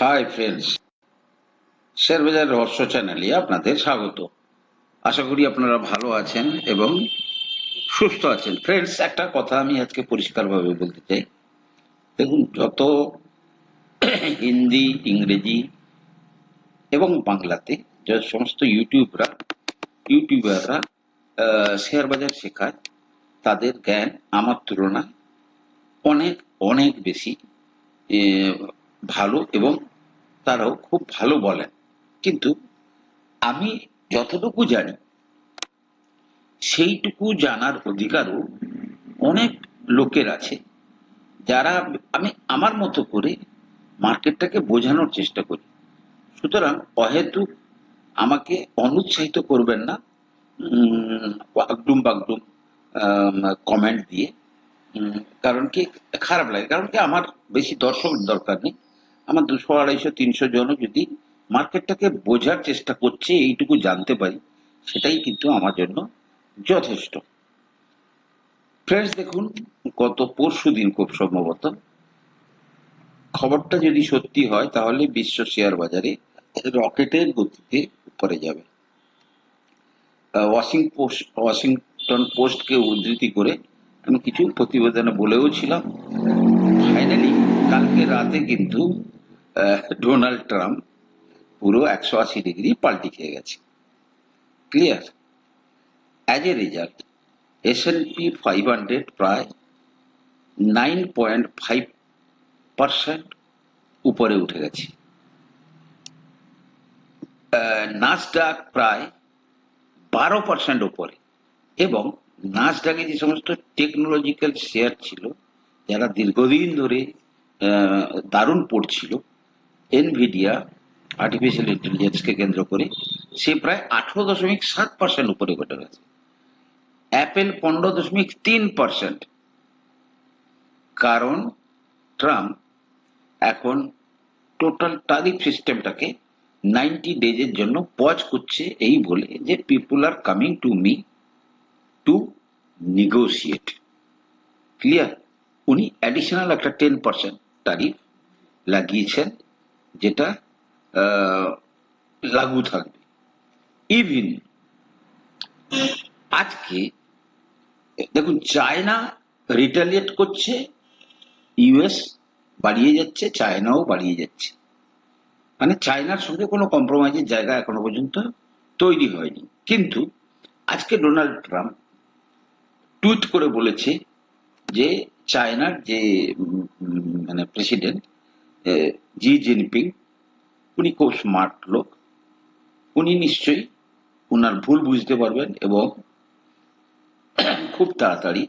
High friends share বাজার রহস্য চ্যানেলে আপনাদের স্বাগত। আশা করি আপনারা ভালো আছেন এবং সুস্থ আছেন। ফ্রেন্ডস একটা কথা আমি আজকে পরিষ্কারভাবে বলতে চাই। দেখুন, যত হিন্দি, ইংরেজি এবং বাংলাতে যে সমস্ত ইউটিউবরা ইউটিউবাররা শেয়ার বাজার শেখায়, তাদের জ্ঞান আমার তুলনায় অনেক অনেক বেশি ভালো এবং তারাও খুব ভালো বলেন। কিন্তু আমি যতটুকু জানি সেইটুকু জানার অধিকারও অনেক লোকের আছে যারা আমি আমার মতো করে মার্কেটটাকে বোঝানোর চেষ্টা করি। সুতরাং অহেতুক আমাকে অনুৎসাহিত করবেন না উম, বাগডুম কমেন্ট দিয়ে কারণ কি খারাপ লাগে কারণ কি আমার বেশি দর্শক দরকার নেই। আমার দুশো আড়াইশো, তিনশো জনও যদি মার্কেটটাকে বোঝার চেষ্টা করছে, এইটুকু জানতে পারি, সেটাই কিন্তু আমার জন্য যথেষ্ট। ফ্রেন্ডস দেখুন, গত পরশু দিন খুব সম্ভবত, খবরটা যদি সত্যি হয়, তাহলে বিশ্ব শেয়ার বাজারে রকেটের গতিতে উপরে যাবে। ওয়াশিং পোস্ট, ওয়াশিংটন পোস্টকে উদ্ধৃতি করে আমি কিছু প্রতিবেদনে বলেও ছিলাম। ফাইনালি কালকে রাতে কিন্তু ডোনাল্ড ট্রাম্প পুরো একশো আশি ডিগ্রি পাল্টি খেয়ে গেছে। Clear as a result S and P five hundred প্রায় নাইন পয়েন্ট ফাইভ পার্সেন্ট উপরে উঠে গেছে। নাসডাক প্রায় বারো পার্সেন্ট উপরে এবং নাসডাকে যে সমস্ত টেকনোলজিক্যাল শেয়ার ছিল, যারা দীর্ঘদিন ধরে দারুণ পড়ছিল এনভিডিয়া আর্টিফিশিয়াল ইন্টেলিজেন্সকে কেন্দ্র করে সে প্রায় আঠারো দশমিক সাত পার্সেন্ট উপরে ঘটে গেছে। অ্যাপেল পনেরো দশমিক তিন পার্সেন্ট কারণ ট্রাম্প এখন টোটাল টারিফ সিস্টেমটাকে নাইনটি ডেজের জন্য পজ করছে এই বলে যে people are coming to me to negotiate clear উনি অ্যাডিশনাল একটা টেন পার্সেন্ট তারিফ লাগিয়েছেন। যেটা লাগু থাকবে। ইভিন আজকে, দেখুন চায়না রিটালিয়েট করছে ইউএস বাড়িয়ে যাচ্ছে চায়নাও বাড়িয়ে যাচ্ছে। মানে চায়নার সঙ্গে কোনো কম্প্রোমাইজের জায়গা এখনও পর্যন্ত তৈরি হয়নি। কিন্তু আজকে ডোনাল্ড ট্রাম্প টুইট করে বলেছে যে চায়নার যে মানে প্রেসিডেন্ট জি জিনপিং, উনি খুব স্মার্ট লোক। উনি নিশ্চয়ই ওনার ভুল বুঝতে পারবেন এবং খুব তাড়াতাড়ি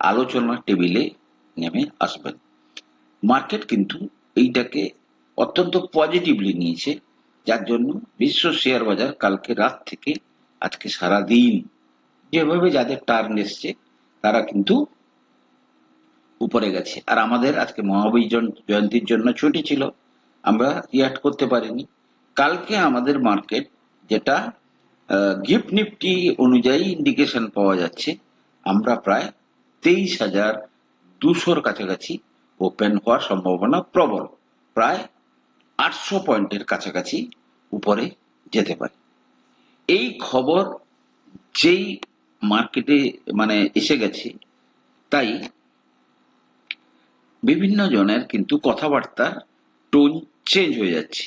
আলোচনার টেবিলে নেমে আসবেন। মার্কেট কিন্তু এইটাকে অত্যন্ত পজিটিভলি নিয়েছে, যার জন্য বিশ্ব শেয়ার বাজার কালকে রাত থেকে আজকে সারা দিন যেভাবে যাদের টার্ন এসছে, তারা কিন্তু উপরে গেছে। আর আমাদের আজকে মহাবীর জয়ন্তীর জন্য ছুটি ছিল। আমরা রিয়াক্ট করতে পারিনি। কালকে আমাদের মার্কেট যেটা গিফট নিফটি অনুযায়ী ইন্ডিকেশন পাওয়া যাচ্ছে। আমরা প্রায় তেইশ হাজার দুশোর কাছাকাছি ওপেন হওয়ার সম্ভাবনা প্রবল। প্রায় আটশো পয়েন্টের কাছাকাছি উপরে যেতে পারে। এই খবর যেই মার্কেটে মানে এসে গেছে, তাই বিভিন্ন জনের কিন্তু কথাবার্তা টোন চেঞ্জ হয়ে যাচ্ছে।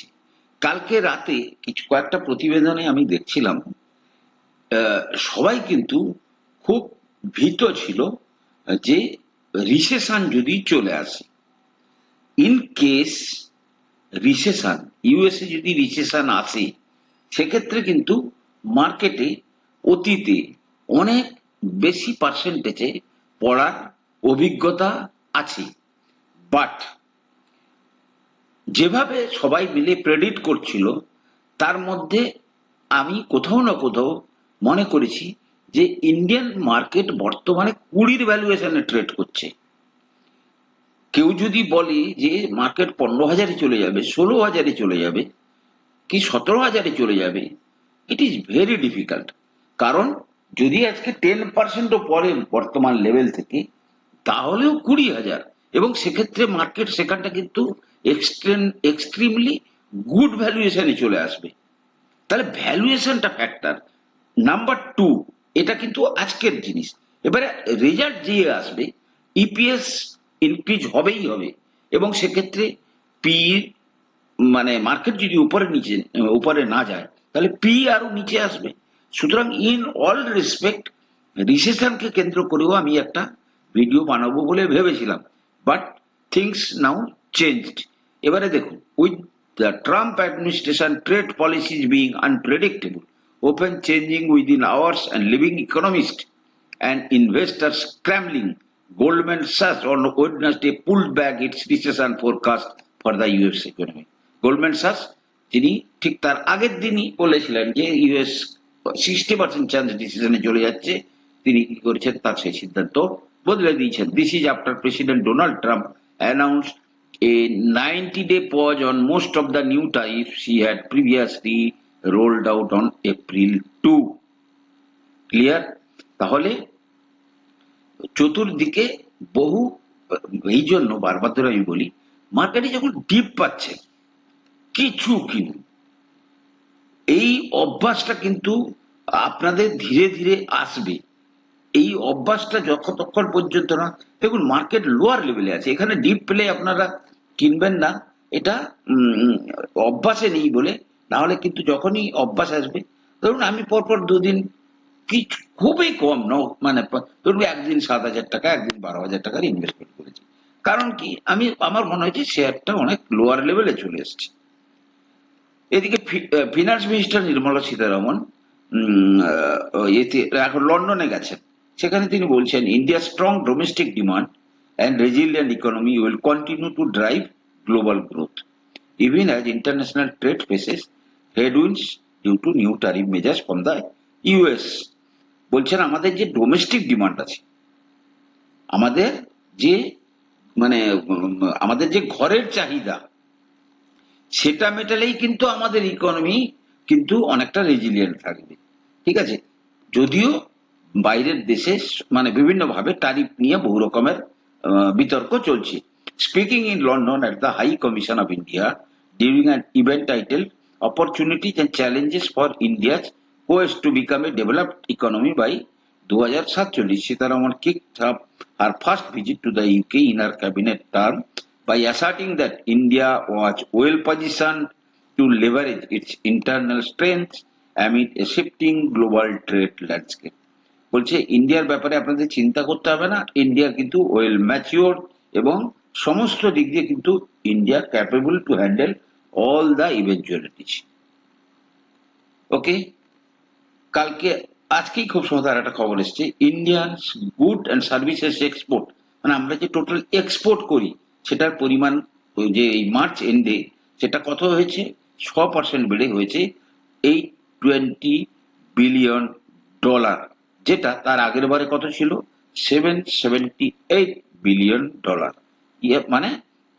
কালকে রাতে কিছু কয়েকটা প্রতিবেদনে আমি দেখছিলাম সবাই কিন্তু খুব ভীত ছিল যে রিসেশন যদি চলে আসে ইন কেস রিসেশন ইউএসএ যদি রিসেশন আসে, সেক্ষেত্রে কিন্তু মার্কেটে অতীতে অনেক বেশি পার্সেন্টেজে পড়ার অভিজ্ঞতা আছে। বাট যেভাবে সবাই মিলে প্রেডিক্ট করছিল, তার মধ্যে আমি কোথাও না কোথাও মনে করেছি যে ইন্ডিয়ান মার্কেট বর্তমানে কুড়ির ভ্যালুয়েশনে ট্রেড করছে। কেউ যদি বলে যে মার্কেট পনেরো হাজারে চলে যাবে, ষোলো হাজারে চলে যাবে, কি সতেরো হাজারে চলে যাবে ইট ইজ ভেরি ডিফিকাল্ট কারণ যদি আজকে টেন পার্সেন্টও পরে বর্তমান লেভেল থেকে, তাহলেও কুড়ি হাজার। এবং সেক্ষেত্রে মার্কেট সেখানটা কিন্তু এক্সট্রিম এক্সট্রিমলি গুড ভ্যালুয়েশনে চলে আসবে। তাহলে ভ্যালুয়েশনটা ফ্যাক্টর নাম্বার টু এটা কিন্তু আজকের জিনিস। এবারে রেজাল্ট যে আসবে ইপিএস ইনক্রিজ হবেই হবে। এবং সেক্ষেত্রে পি মানে মার্কেট যদি উপরে নিচে, উপরে না যায়, তাহলে পি আরও নিচে আসবে। সুতরাং ইন অল রেসপেক্ট রিসেশনকে কেন্দ্র করেও আমি একটা ভিডিও বানাবো বলে ভেবেছিলাম। বাট থিংস নাও চেঞ্জড এবারে দেখুন with the Trump administration trade policies being unpredictable often changing within hours and leaving economist and investors scrambling, Goldman Sachs on Wednesday pulled back its recession forecast for the US economy. Goldman Sachs তিনি ঠিক তার আগের দিনই বলেছিলেন যে US sixty percent chance ডিসিশনে চলে যাচ্ছে তিনি কি করেছেন? তার সেই সিদ্ধান্ত বদলে দিয়েছেন। This is after president Donald Trump announce a ninety day pause on most of the new types he had previously rolled out on April two clear তাহলে চতুর্দিকে বহু, এই জন্য বারবার ধরে আমি বলি, মার্কেটে যখন ডিপ পাচ্ছে, কিছু কিনুন এই অভ্যাসটা কিন্তু আপনাদের ধীরে ধীরে আসবে। এই অভ্যাসটা যতক্ষণ পর্যন্ত না, দেখুন মার্কেট লোয়ার লেভেলে আছে। এখানে ডিপ প্লে আপনারা কিনবেন না। এটা অভ্যাসে নেই বলে। না হলে কিন্তু যখনই অভ্যাস আসবে, ধরুন আমি পরপর দুদিন কিছু, খুবই কম ন মানে ধরুন একদিন সাত হাজার টাকা, একদিন বারো হাজার টাকার ইনভেস্টমেন্ট করেছি। কারণ কি? আমি, আমার মনে হয়েছে শেয়ারটা অনেক লোয়ার লেভেলে চলে এসেছে। এদিকে ফিনান্স মিনিস্টার নির্মলা সীতারামন এতে এখন লন্ডনে গেছেন। সেখানে তিনি বলছেন India strong domestic demand and resilient economy will continue to drive global growth even as international trade faces headwinds due to new tariff measures from the US বলছেন, আমাদের যে ডোমেস্টিক ডিমান্ড আছে, আমাদের যে মানে আমাদের যে ঘরের চাহিদা, সেটা মেটালেই কিন্তু আমাদের ইকোনমি কিন্তু অনেকটা রেজিলিয়েন্ট থাকবে। ঠিক আছে? যদিও বাইরের দেশে মানে বিভিন্নভাবে ট্যারিফ নিয়ে বহু রকমের বিতর্ক চলছে। Speaking in London at the high commission of India during an event titled opportunities and challenges for India's quest to become a developed economy by দু হাজার সাতচল্লিশ। Sitharaman kick her first visit to the UK in her cabinet term by asserting that India was well position to leverage its internal strength amid a shifting global trade landscape বলছে ইন্ডিয়ার ব্যাপারে আপনাদের চিন্তা করতে হবে না, ইন্ডিয়া কিন্তু well mature এবং সমস্ত দিক দিয়ে কিন্তু India capable to handle all the eventualities okay কালকে, আজকেই খুব সুন্দর একটা খবর এসেছে Indian good and services export মানে আমরা যে টোটাল এক্সপোর্ট করি, সেটার পরিমাণ যে এই মার্চ এন্ডে সেটা কত হয়েছে? ছ পার্সেন্ট বেড়ে হয়েছে এই টোয়েন্টি বিলিয়ন ডলার যেটা তার আগের বারে কত ছিল? Seven seventy eight billion dollar. ইয়ে মানে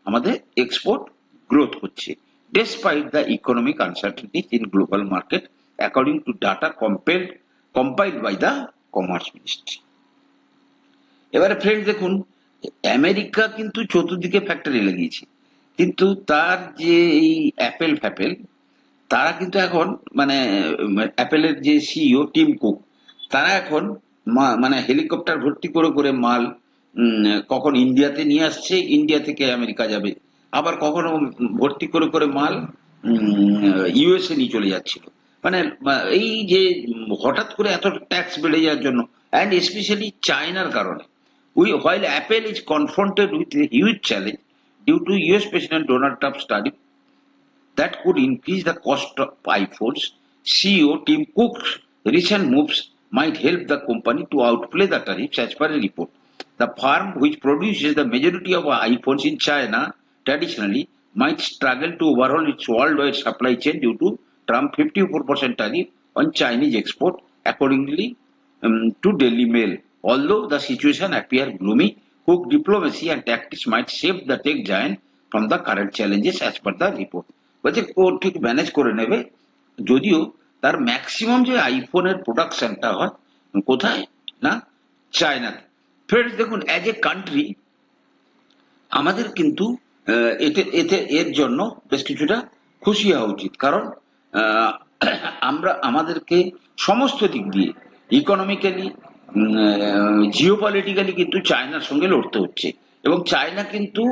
আমাদের এক্সপোর্ট গ্রোথ হচ্ছে। Despite the economic uncertainties in global market, according to data compiled compiled by the commerce ministry এবারে ফ্রেন্ড দেখুন, আমেরিকা কিন্তু চতুর্দিকে ফ্যাক্টরি লাগিয়েছে। কিন্তু তার যে এই অ্যাপেল ফ্যাপেল তারা কিন্তু এখন মানে অ্যাপেলের যে সিইও টিম কুক তারা এখন মানে হেলিকপ্টার ভর্তি করে করে মাল কখন ইন্ডিয়াতে নিয়ে আসছে, ইন্ডিয়া থেকে আমেরিকা যাবে। আবার কখনো ভর্তি করে করে মাল ইউএসএ নিয়ে চলে যাচ্ছিল। মানে এই যে হঠাৎ করে এত ট্যাক্স বেড়ে যাওয়ার জন্য অ্যান্ড স্পেশালি চায়নার কারণে, we while Apple is confronted with a huge challenge due to US president Donald Trump study that could increase the cost of iPhones CEO Tim Cook recent moves might help the company to outplay the tariffs as per a report. The firm, which produces the majority of iPhones in China traditionally, might struggle to overhaul its worldwide supply chain due to Trump 54% tariff on Chinese export, accordingly um, to Daily Mail. Although the situation appears gloomy, Cook diplomacy and tactics might save the tech giant from the current challenges as per the report. বলছে ও ঠিক manage করে নেবে যদিও তার maximum যে আইফোনের প্রোডাকশনটা হয়, কোথায়? না চায়নাতে ফ্রেন্ডস দেখুন অ্যাজ এ কান্ট্রি আমাদের কিন্তু এতে এতে, এর জন্য বেশ কিছুটা খুশি হওয়া উচিত। কারণ আমরা, আমাদেরকে সমস্ত দিক দিয়ে ইকোনমিক্যালি জিও পলিটিক্যালি কিন্তু চায়নার সঙ্গে লড়তে হচ্ছে। এবং চায়না কিন্তু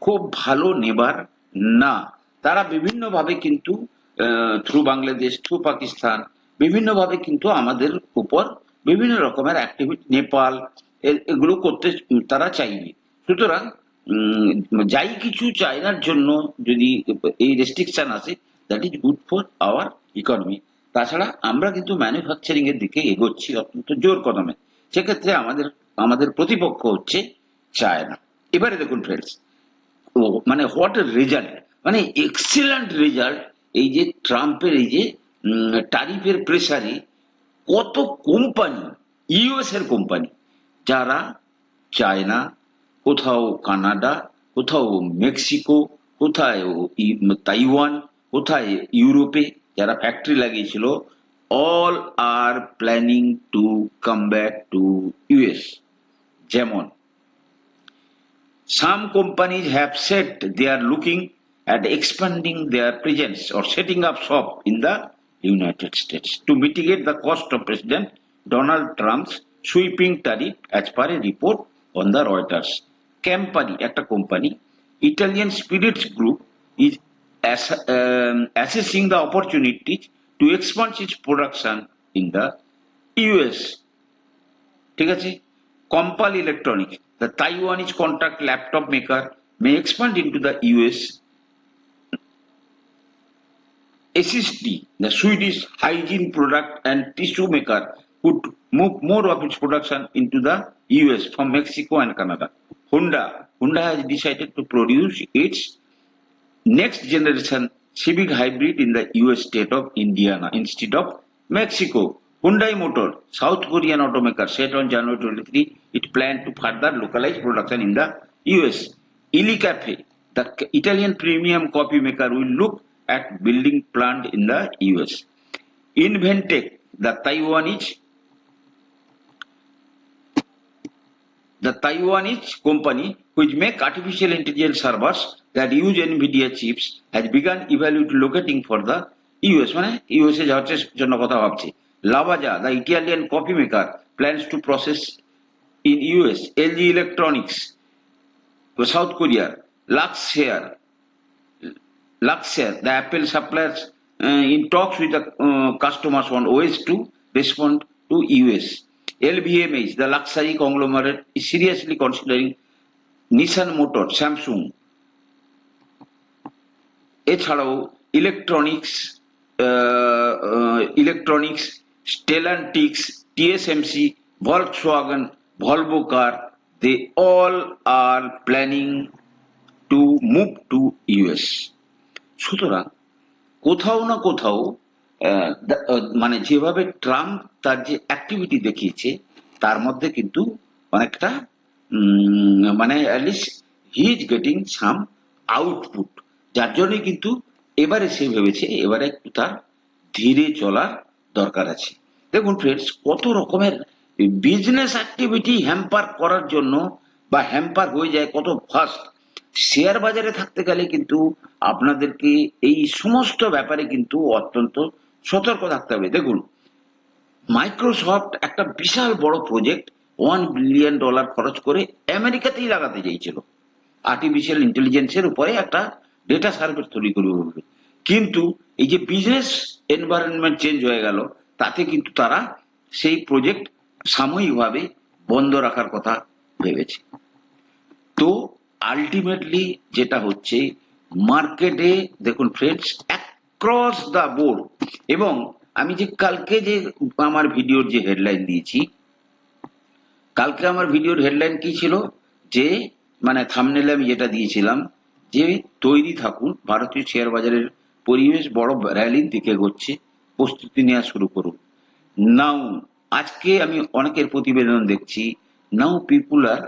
খুব ভালো নেবার না। তারা বিভিন্নভাবে কিন্তু থ্রু বাংলাদেশ থ্রু পাকিস্তান বিভিন্নভাবে কিন্তু আমাদের উপর বিভিন্ন রকমের অ্যাক্টিভিটি নেপাল এগুলো করতে তারা চাইবে। সুতরাং যাই কিছু চায়নার জন্য যদি এই রেস্ট্রিকশন আসে that is good for our economy তাছাড়া আমরা কিন্তু ম্যানুফ্যাকচারিং এর দিকে এগোচ্ছি অত্যন্ত জোর কদমে। সেক্ষেত্রে আমাদের আমাদের প্রতিপক্ষ হচ্ছে চায়না। এবারে দেখুন ফ্রেন্ডস মানে হোয়াট রেজাল্ট মানে এক্সিলেন্ট রেজাল্ট এই যে ট্রাম্পের এই যে টারিফের প্রেসারে কত কোম্পানি ইউএস এর কোম্পানি যারা চায়না কোথাও কানাডা কোথাও মেক্সিকো কোথায় ই- তাইওয়ান কোথায় ইউরোপে যারা ফ্যাক্টরি লাগিয়েছিল all are planning to come back to US যেমন, Some companies have said they are looking at expanding their presence or setting up shop in the United States to mitigate the cost of President Donald Trump's sweeping tariff as per a report on the Reuters. Campari, একটা company Italian Spirits Group is ass- um, assessing the opportunities to expand its production in the US. ঠিক আছে Compal electronics the Taiwanese contract laptop maker may expand into the US SSD, the Swedish hygiene product and tissue maker, could move more of its production into the US from Mexico and Canada. Honda, Honda has decided to produce its next generation Civic hybrid in the US state of Indiana instead of Mexico. Hyundai Motor, South Korean automaker, said on January 23 it planned to further localize production in the US. Illy Cafe, the Italian premium coffee maker, will look at building plant in the US. Inventec, the Taiwanese the Taiwanese company which make artificial intelligence servers that use NVIDIA chips has begun evaluating locating for the US মানে US এ যাওয়ার জন্য কথা ভাবছে লাভাজা the Italian coffee maker plans to process in US LG Electronics South Korea Luxshare Luxshare the Apple suppliers uh, in talks with the uh, customers on OS to respond to US LVMH the luxury conglomerate is seriously considering Nissan Motor Samsung এছাড়াও electronics electronics Stellantis TSMC Volkswagen Volvo car they all are planning to move to US সুতরাং কোথাও না কোথাও মানে যেভাবে Trump তার যে activity দেখিয়েছে, তার মধ্যে কিন্তু অনেকটা মানে he is getting some output যার জন্য কিন্তু এবারে সে ভেবেছে, এবারে একটু তার ধীরে চলার দরকার আছে। দেখুন ফ্রেন্ডস কত রকমের বিজনেস অ্যাক্টিভিটি হ্যাম্পার করার জন্য বা হ্যাম্পার হয়ে যায় কত ফাস্ট শেয়ার বাজারে থাকতে গেলে কিন্তু আপনাদেরকে এই সমস্ত ব্যাপারে কিন্তু অত্যন্ত সতর্ক থাকতে হবে। দেখুন, মাইক্রোসফট একটা বিশাল বড় প্রজেক্ট ওয়ান বিলিয়ন ডলার খরচ করে আমেরিকাতেই লাগাতে চাইছিল। আর্টিফিশিয়াল ইন্টেলিজেন্সের উপরে একটা ডেটা সার্ভিস তৈরি করবে বলে কিন্তু এই যে বিজনেস এনভায়রনমেন্ট চেঞ্জ হয়ে গেল, তাতে কিন্তু তারা সেই প্রজেক্ট সাময়িকভাবে বন্ধ রাখার কথা ভেবেছে। তো আলটিমেটলি যেটা হচ্ছে মার্কেটে দেখুন ফ্রেন্ডস অ্যাক্রস দ্য বোর্ড এবং আমি যে কালকে যে আমার ভিডিওর যে হেডলাইন দিয়েছি, কালকে আমার ভিডিওর হেডলাইন কি ছিল? যে মানে থামনেলে আমি যেটা দিয়েছিলাম, যে তৈরি থাকুন, ভারতীয় শেয়ার বাজারের পরিবেশ বড় র্যালির দিকে এগোচ্ছে প্রস্তুতি নেওয়া শুরু করুন। নাও আজকে আমি অনেকের প্রতিবেদন দেখছি নাও পিপুল আর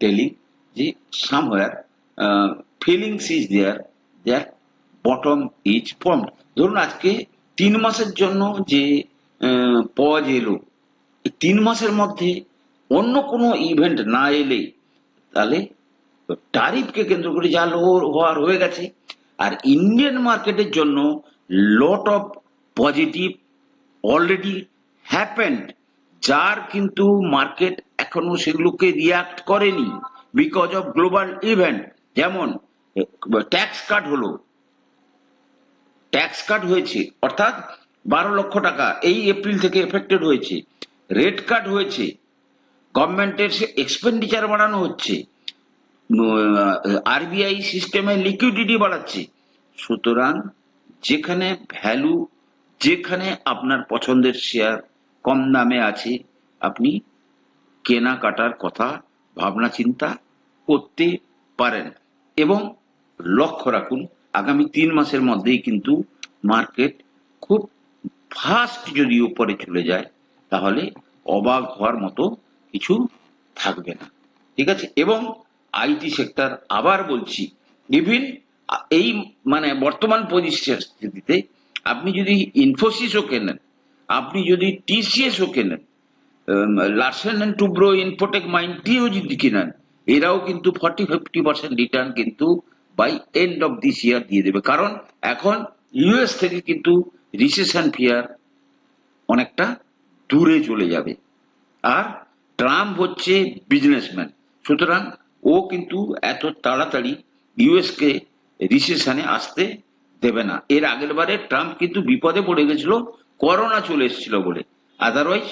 টেলিং যে somewhere feelings is there there bottom is form ধরুন আজকে তিন মাসের জন্য যে পজ এলো তিন মাসের মধ্যে অন্য কোনো ইভেন্ট না এলে তাহলে টারিফকে কেন্দ্র করে যা হওয়ার হয়ে গেছে। আর ইন্ডিয়ান মার্কেটের জন্য lot of positive already happened যার কিন্তু মার্কেট এখনও সেগুলোকে রিয়াক্ট করেনি। বিকজ অফ গ্লোবাল ইভেন্ট যেমন ট্যাক্স কাট হলো। ট্যাক্স কাট হয়েছে, অর্থাৎ বারো লক্ষ টাকা এই এপ্রিল থেকে এফেক্টেড হয়েছে। রেট কাট হয়েছে গভর্নমেন্টের এক্সপেন্ডিচার বাড়ানো হচ্ছে আরবিআই সিস্টেমে লিকুইডিটি বাড়াচ্ছে। সুতরাং যেখানে ভ্যালু যেখানে আপনার পছন্দের শেয়ার কম দামে আছে, আপনি কেনাকাটার কথা ভাবনা চিন্তা করতে পারেন এবং লক্ষ্য রাখুন, আগামী তিন মাসের মধ্যেই কিন্তু মার্কেট খুব ফাস্ট যদি উপরে চলে যায়, তাহলে অবাক হওয়ার মতো কিছু থাকবে না। ঠিক আছে? এবং আইটি সেক্টর আবার বলছি ইভিন এই মানে বর্তমান পরিস্থিতিতে আপনি যদি ইনফোসিসও কেনেন, আপনি যদি টিসিএসও কেনেন লার্সেন অ্যান্ড টুব্রো ইনফোটেক মাইন্ডটিও যদি কিনেন এরাও কিন্তু ফর্টি ফিফটি পার্সেন্ট রিটার্ন কিন্তু by end of this year দিয়ে দেবে। কারণ এখন ইউএস থেকে কিন্তু রিসেশন ফিয়ার অনেকটা দূরে চলে যাবে। আর ট্রাম্প হচ্ছে বিজনেসম্যান সুতরাং ও কিন্তু এত তাড়াতাড়ি ইউএস কে রিসেশনে আসতে দেবে না। এর আগের বারে ট্রাম্প কিন্তু বিপদে পড়ে গেছিল করোনা চলে এসেছিল বলে। আদারওয়াইজ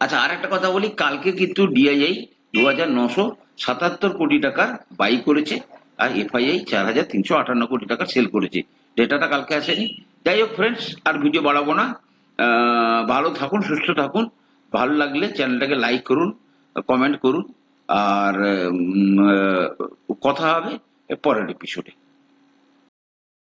আচ্ছা আর একটা কথা বলি, কালকে কিন্তু ডিআইআই দু হাজার নশো সাতাত্তর কোটি টাকার বাই করেছে আর এফআইআই চার হাজার তিনশো আটান্ন কোটি টাকা সেল করেছে। ডেটাটা কালকে আসেনি। যাই হোক ফ্রেন্ডস আর ভিডিও বাড়াবো না। ভালো থাকুন, সুস্থ থাকুন। ভালো লাগলে চ্যানেলটাকে লাইক করুন কমেন্ট করুন। আর কথা হবে পরের এপিসোডে